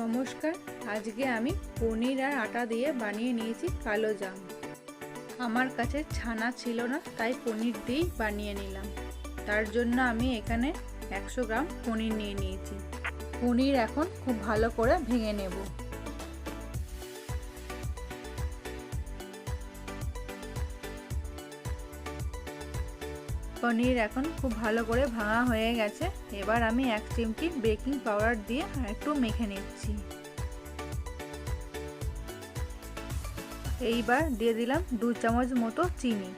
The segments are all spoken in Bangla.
নমস্কার, আজকে আমি পনির আর আটা দিয়ে বানিয়ে নিয়েছি কালো জাম। আমার কাছে ছানা ছিল না, তাই পনির দিয়েই বানিয়ে নিলাম। তার জন্য আমি এখানে একশো গ্রাম পনির নিয়ে নিয়েছি। পনির এখন খুব ভালো করে ভেঙে নেব। পনির এখন খুব ভালো করে ভাঙা হয়ে গেছে। এবার আমি এক চিমটি বেকিং পাউডার দিয়ে একটু মেখে নিচ্ছি। এইবার দিয়ে দিলাম দু চামচ মতো চিনি।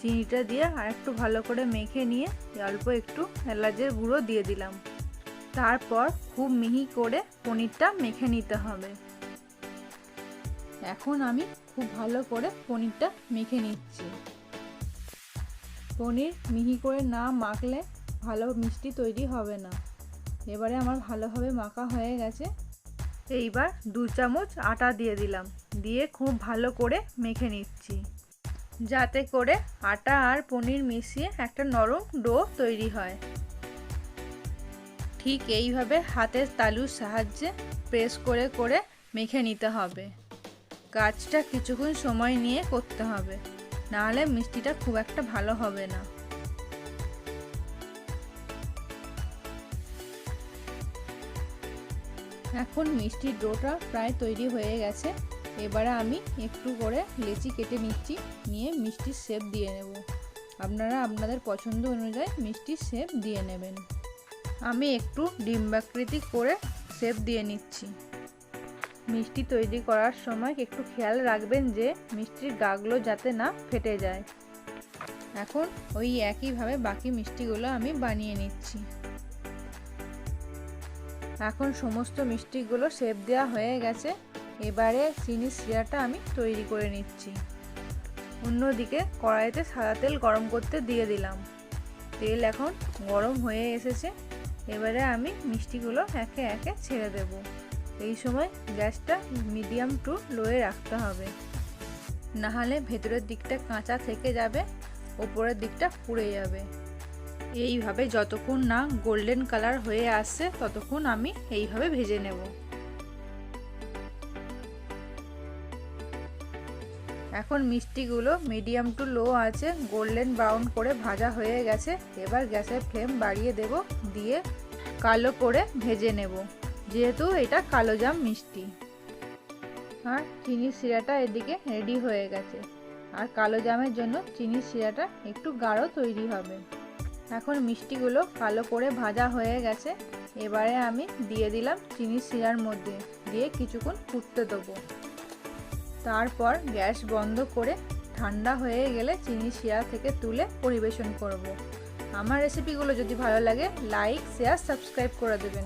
চিনিটা দিয়ে আর একটু ভালো করে মেখে নিয়ে অল্প একটু এলাচের গুঁড়ো দিয়ে দিলাম। তারপর খুব মিহি করে পনিরটা মেখে নিতে হবে। এখন আমি খুব ভালো করে পনিরটা মেখে নিচ্ছি। পনির মিহি করে না মাখলে ভালো মিষ্টি তৈরি হবে না। এবারে আমার ভালোভাবে মাখা হয়ে গেছে। এইবার দু চামচ আটা দিয়ে দিলাম। দিয়ে খুব ভালো করে মেখে নিচ্ছি। যাতে করে আটা আর পনির মিশিয়ে একটা নরম ডো তৈরি হয়। ঠিক এইভাবে হাতের তালুর সাহায্যে প্রেস করে করে মেখে নিতে হবে। কাজটা কিছুক্ষণ সময় নিয়ে করতে হবে। নাহলে মিষ্টিটা খুব একটা ভালো হবে না। এখন মিষ্টির ডোটা প্রায় তৈরি হয়ে গেছে। এবারে আমি একটু করে লেচি কেটে নিচ্ছি, নিয়ে মিষ্টির শেপ দিয়ে নেব। আপনারা আপনাদের পছন্দ অনুযায়ী মিষ্টির শেপ দিয়ে নেবেন। আমি একটু ডিম্বাকৃতি করে শেপ দিয়ে নিচ্ছি। মিষ্টি তৈরি করার সময় একটু খেয়াল রাখবেন যে মিষ্টির গাগুলো যাতে না ফেটে যায়। এখন ওই একইভাবে বাকি মিষ্টিগুলো আমি বানিয়ে নিচ্ছি। এখন সমস্ত মিষ্টিগুলো শেপ দেওয়া হয়ে গেছে। এবারে চিনি শিরাটা আমি তৈরি করে নিচ্ছি। অন্যদিকে কড়াইতে সাদা তেল গরম করতে দিয়ে দিলাম। তেল এখন গরম হয়ে এসেছে। এবারে আমি মিষ্টিগুলো একে একে ছেড়ে দেব। এই সময় গ্যাসটা মিডিয়াম টু লোয়ে রাখতে হবে। নাহলে ভেতরের দিকটা কাঁচা থেকে যাবে, ওপরের দিকটা পুড়ে যাবে। এইভাবে যতক্ষণ না গোল্ডেন কালার হয়ে আসছে ততক্ষণ আমি এইভাবে ভেজে নেব। এখন মিষ্টিগুলো মিডিয়াম টু লো আছে, গোল্ডেন ব্রাউন করে ভাজা হয়ে গেছে। এবার গ্যাসের ফ্লেম বাড়িয়ে দেব, দিয়ে কালো করে ভেজে নেব। যেহেতু এটা কালো জাম মিষ্টি। আর চিনির শিরাটা এদিকে রেডি হয়ে গেছে। আর কালো জামের জন্য চিনির শিরাটা একটু গাঢ় তৈরি হবে। এখন মিষ্টিগুলো কালো করে ভাজা হয়ে গেছে। এবারে আমি দিয়ে দিলাম চিনির শিরার মধ্যে। দিয়ে কিছুক্ষণ ফুটতে দেবো। তারপর গ্যাস বন্ধ করে ঠান্ডা হয়ে গেলে চিনি শিরা থেকে তুলে পরিবেশন করব। আমার রেসিপিগুলো যদি ভালো লাগে লাইক শেয়ার সাবস্ক্রাইব করে দেবেন।